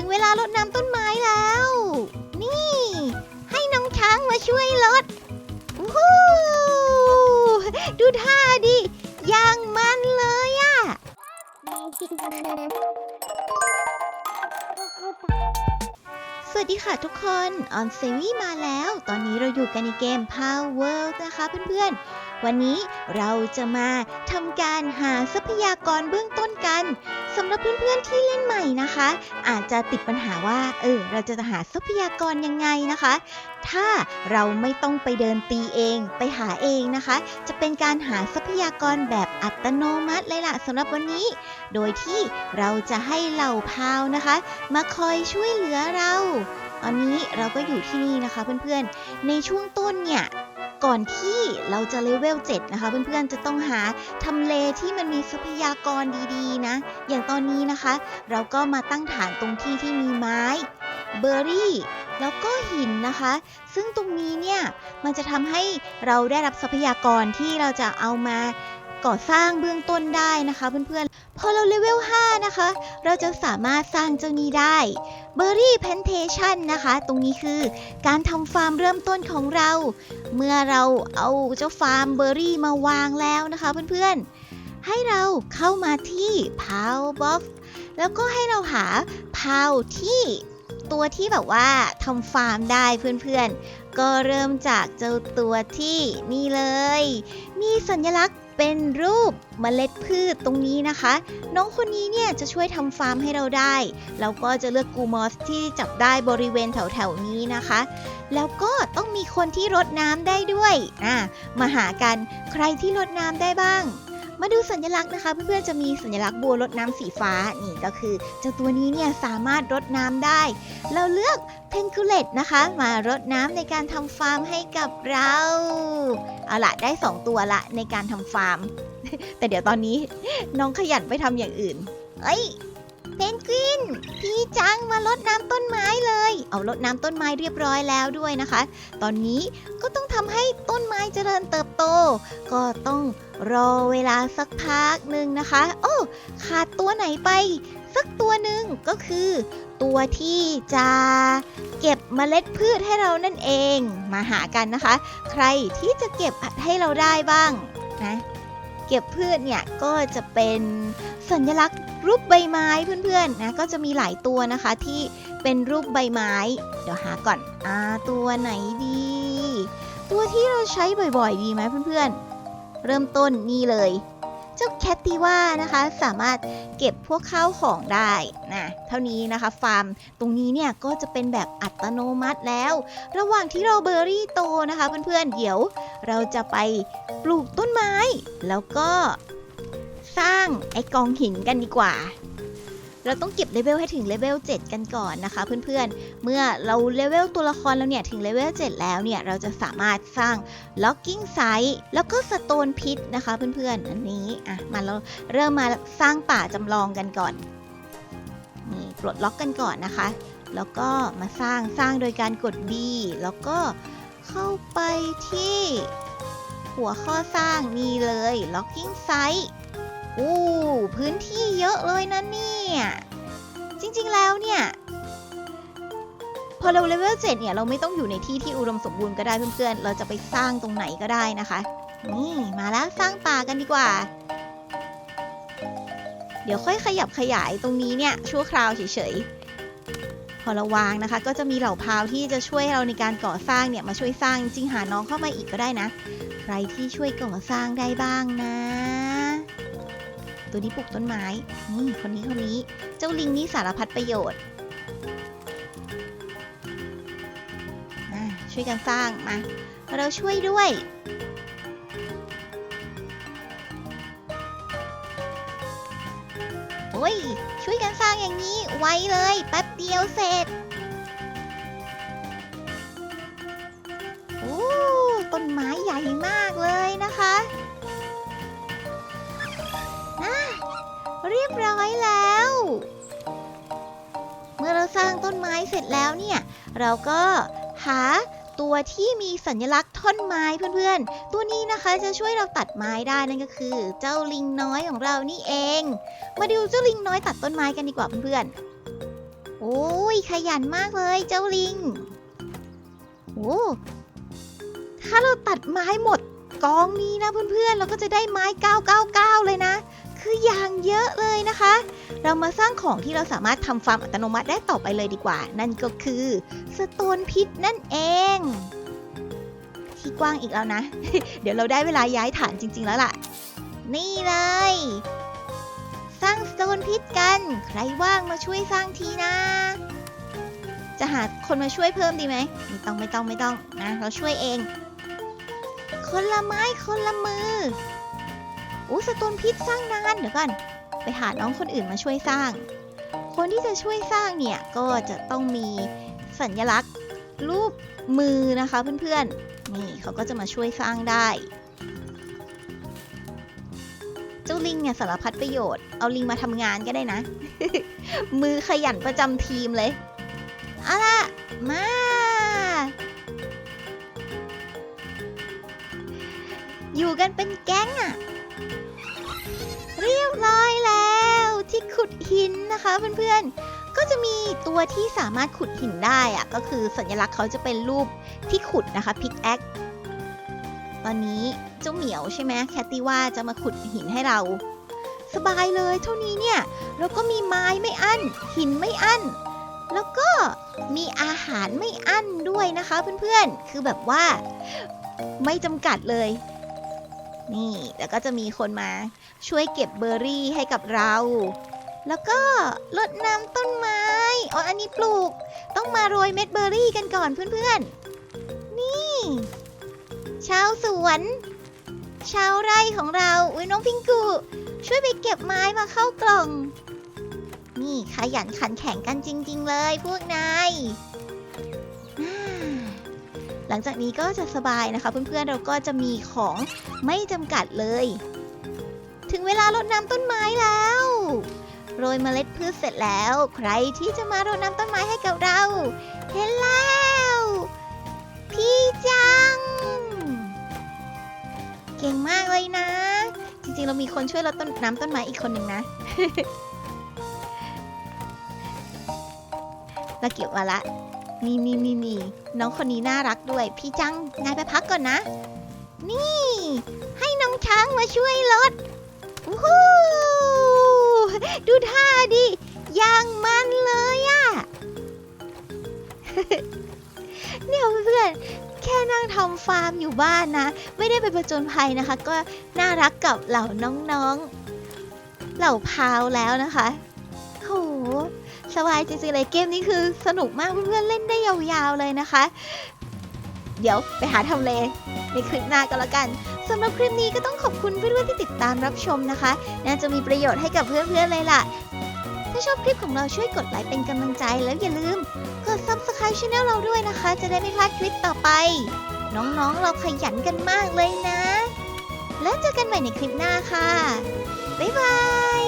ถึงเวลารดน้ำต้นไม้แล้ว นี่ ให้น้องช้างมาช่วยรดวู้ดูท่าดิอย่างมันเลยอะสวัสดีค่ะทุกคน ออนเซวี่มาแล้ว ตอนนี้เราอยู่กันในเกม Power World นะคะเพื่อนๆ วันนี้เราจะมาทำการหาทรัพยากรเบื้องต้นกันสำหรับเพื่อนๆที่เล่นใหม่นะคะ อาจจะติดปัญหาว่า เออ เราจะหาทรัพยากรยังไงนะคะ ถ้าเราไม่ต้องไปเดินตีเองไปหาเองนะคะ จะเป็นการหาทรัพยากรแบบอัตโนมัติเลยล่ะสำหรับวันนี้ โดยที่เราจะให้เหล่าพาวนะคะ มาคอยช่วยเหลือเราตอนนี้เราก็อยู่ที่นี่นะคะเพื่อนๆ ในช่วงต้นเนี่ย ก่อนที่เราจะเลเวล7นะคะ เพื่อนๆจะต้องหาทำเลที่มันมีทรัพยากรดีๆนะ อย่างตอนนี้นะคะ เราก็มาตั้งฐานตรงที่ที่มีไม้เบอร์รี่แล้วก็หินนะคะ ซึ่งตรงนี้เนี่ย มันจะทำให้เราได้รับทรัพยากรที่เราจะเอามาก่อสร้างเบื้องต้นได้นะคะเพื่อนๆ พอเราเลเวล 5 นะคะ เราจะสามารถสร้างเจ้านี้ได้เบอร์รี่เพนเทชันนะคะ ตรงนี้คือการทำฟาร์มเริ่มต้นของเรา เมื่อเราเอาเจ้าฟาร์มเบอร์รี่มาวางแล้วนะคะเพื่อนๆ ให้เราเข้ามาที่ p o w Box แล้วก็ให้เราหา p o w ที่ตัวที่แบบว่าทำฟาร์มได้เพื่อนๆ ก็เริ่มจากเจ้าตัวที่นี่เลย มีสัญลักษณ์ เป็นรูปเมล็ดพืชตรงนี้นะคะ น้องคนนี้เนี่ยจะช่วยทำฟาร์มให้เราได้แล้วก็จะเลือกกูมอสที่จับได้บริเวณแถวๆนี้นะคะ แล้วก็ต้องมีคนที่รดน้ำได้ด้วยอะมาหากันใครที่รดน้ำได้บ้าง มาดูสัญลักษณ์นะคะเพื่อนๆจะมีสัญลักษณ์บัวรดน้ำสีฟ้านี่ก็คือ เจ้าตัวนี้เนี่ยสามารถรดน้ำได้ เราเลือกเพนคูเลตนะคะ มารดน้ำในการทำฟาร์มให้กับเราเอาละได้ 2 ตัวละในการทำฟาร์ม แต่เดี๋ยวตอนนี้น้องขยันไปทำอย่างอื่น เอ้ย เพนกวิน พี่จังมารดน้ำต้นไม้เลย เอารดน้ำต้นไม้เรียบร้อยแล้วด้วยนะคะ ตอนนี้ก็ต้องทำให้ต้นไม้เจริญเติบโต ก็ต้องรอเวลาสักพักหนึ่งนะคะ โอ้ขาดตัวไหนไป สักตัวหนึ่งก็คือ ตัวที่จะเก็บเมล็ดพืชให้เรานั่นเอง มาหากันนะคะ ใครที่จะเก็บให้เราได้บ้างนะ เก็บพืชเนี่ยก็จะเป็น สัญลักษณ์รูปใบไม้เพื่อนๆนะก็จะมีหลายตัวนะคะที่เป็นรูปใบไม้ เดี๋ยวหาก่อนอ่าตัวไหนดี ตัวที่เราใช้บ่อยๆ ดีไหมเพื่อนๆ เริ่มต้นนี่เลย เจ้าแคทติว่านะคะสามารถเก็บพวกข้าวของได้นะเท่านี้นะคะฟาร์มตรงนี้เนี่ยก็จะเป็นแบบอัตโนมัติแล้ว ระหว่างที่เราเบอร์รี่โตนะคะเพื่อนๆเดี๋ยวเราจะไปปลูกต้นไม้ แล้วก็ สร้างไอ้กองหินกันดีกว่า เราต้องเก็บเลเวลให้ถึงเลเวล7กันก่อนนะคะเพื่อนๆ เมื่อเราเลเวลตัวละครเราเนี่ยถึงเลเวล7แล้วเนี่ยเราจะสามารถสร้าง Locking Site แล้วก็สโตนพิษนะคะเพื่อนๆ อันนี้อะมาเราเริ่มมาสร้างป่าจำลองกันก่อนนี่ปลดล็อกกันก่อนนะคะ แล้วก็มาสร้างสร้างโดยการกด B แล้วก็เข้าไปที่หัวข้อสร้างนี่เลย Locking Site อู้พื้นที่เยอะเลยนะเนี่ย จริงๆแล้วเนี่ย พอเราเลเวล7เนี่ย เราไม่ต้องอยู่ในที่ที่อุดมสมบูรณ์ก็ได้เพื่อนๆ เราจะไปสร้างตรงไหนก็ได้นะคะ นี่มาแล้วสร้างป่ากันดีกว่า เดี๋ยวค่อยขยับขยายตรงนี้เนี่ย ชั่วคราวเฉยๆ พอเราวางนะคะ ก็จะมีเหล่าพาวที่จะช่วยเราในการก่อสร้างเนี่ยมาช่วยสร้างจริงหาน้องเข้ามาอีกก็ได้นะ ใครที่ช่วยก่อสร้างได้บ้างนะ ตัวนี้ปลูกต้นไม้ นี่คนนี้คนนี้ เจ้าลิงนี่สารพัดประโยชน์อะช่วยกันสร้าง มา เราช่วยด้วย โอ้ย ช่วยกันสร้างอย่างนี้ ไวเลย แป๊บเดียวเสร็จ ยบร้อยแล้ว เมื่อเราสร้างต้นไม้เสร็จแล้วเนี่ย เราก็หาตัวที่มีสัญลักษณ์ท่อนไม้เพื่อนๆ ตัวนี้นะคะจะช่วยเราตัดไม้ได้นั่นก็คือ เจ้าลิงน้อยของเรานี่เอง มาดูเจ้าลิงน้อยตัดต้นไม้กันดีกว่าเพื่อนๆ โอ้ยขยันมากเลยเจ้าลิง โอ้ถ้าเราตัดไม้หมดกองนี้นะเพื่อนๆ เราก็จะได้ไม้ 999 เลยนะ คืออย่างเยอะเลยนะคะ เรามาสร้างของที่เราสามารถทำฟาร์มอัตโนมัติได้ต่อไปเลยดีกว่า นั่นก็คือสโตนพิษนั่นเอง ที่กว้างอีกแล้วนะ เดี๋ยวเราได้เวลาย้ายฐานจริง ๆ แล้วล่ะ นี่เลย สร้างสโตนพิษกัน ใครว่างมาช่วยสร้างทีนะ จะหาคนมาช่วยเพิ่มดีไหมไม่ต้องไม่ต้องไม่ต้องนะ เราช่วยเอง คนละไม้คนละมือ อู้สโตนพิษสร้างนานเดี๋ยวก่อนไปหาน้องคนอื่นมาช่วยสร้าง คนที่จะช่วยสร้างเนี่ยก็จะต้องมีสัญลักษณ์ รูปมือนะคะเพื่อนๆ นี่เขาก็จะมาช่วยสร้างได้ เจ้าลิงเนี่ยสารพัดประโยชน์ เอาลิงมาทำงานก็ได้นะ มือขยันประจำทีมเลยเอาล่ะมาอยู่กันเป็นแก๊งอะ ยบร้อยแล้วที่ขุดหินนะคะเพื่อนๆ ก็จะมีตัวที่สามารถขุดหินได้อะก็คือสัญลักษณ์เขาจะเป็นรูปที่ขุดนะคะพิกแอคตอนนี้เจ้าเหมียวใช่ไหมแคตตี้ว่าจะมาขุดหินให้เรา สบายเลยเท่านี้เนี่ยแล้วก็มีไม้ไม่อั้น หินไม่อั้น แล้วก็มีอาหารไม่อั้นด้วยนะคะเพื่อนๆ คือแบบว่าไม่จำกัดเลย นี่แล้วก็จะมีคนมาช่วยเก็บเบอร์รี่ให้กับเรา แล้วก็รดน้ำต้นไม้อ๋ออันนี้ปลูก ต้องมาโรยเม็ดเบอร์รี่กันก่อนเพื่อนๆ นี่ ชาวสวน ชาวไร่ของเรา อุ้ยน้องพิงกู ช่วยไปเก็บไม้มาเข้ากล่อง นี่ขยันขันแข็งกันจริง ๆ เลยพวกนาย หลังจากนี้ก็จะสบายนะคะ เพื่อนๆเราก็จะมีของไม่จำกัดเลย ถึงเวลารดน้ำต้นไม้แล้วโรยเมล็ดพืชเสร็จแล้ว ใครที่จะมารดน้ำต้นไม้ให้กับเรา เห็นแล้ว พี่จัง เก่งมากเลยนะ จริงๆเรามีคนช่วยรดต้นน้ำต้นไม้อีกคนหนึ่งนะ เราเก็บมาละ นี่นี่นี่นี่น้องคนนี้น่ารักด้วย พี่จังนายไปพักก่อนนะ นี่ ให้น้องช้างมาช่วยรถวู้ดูท่าดิอย่างมันเลยอะเนี่ยเพื่อนแค่นั่งทำฟาร์มอยู่บ้านนะ ไม่ได้ไปประจนภัยนะคะ ก็น่ารักกับเหล่าน้องๆ เหล่าพาวแล้วนะคะ สบายจริงๆเลยเกมนี้คือสนุกมากเพื่อนๆเล่นได้ยาวๆเลยนะคะ เดี๋ยวไปหาทำเลในคลิปหน้าก็แล้วกันสำหรับคลิปนี้ก็ต้องขอบคุณเพื่อนๆที่ติดตามรับชมนะคะ น่าจะมีประโยชน์ให้กับเพื่อนๆเลยล่ะ ถ้าชอบคลิปของเราช่วยกดไลค์เป็นกำลังใจแล้วอย่าลืม กด subscribe channel เราด้วยนะคะ จะได้ไม่พลาดคลิปต่อไป น้องๆเราขยันกันมากเลยนะ แล้วเจอกันใหม่ในคลิปหน้าค่ะ บ๊ายบาย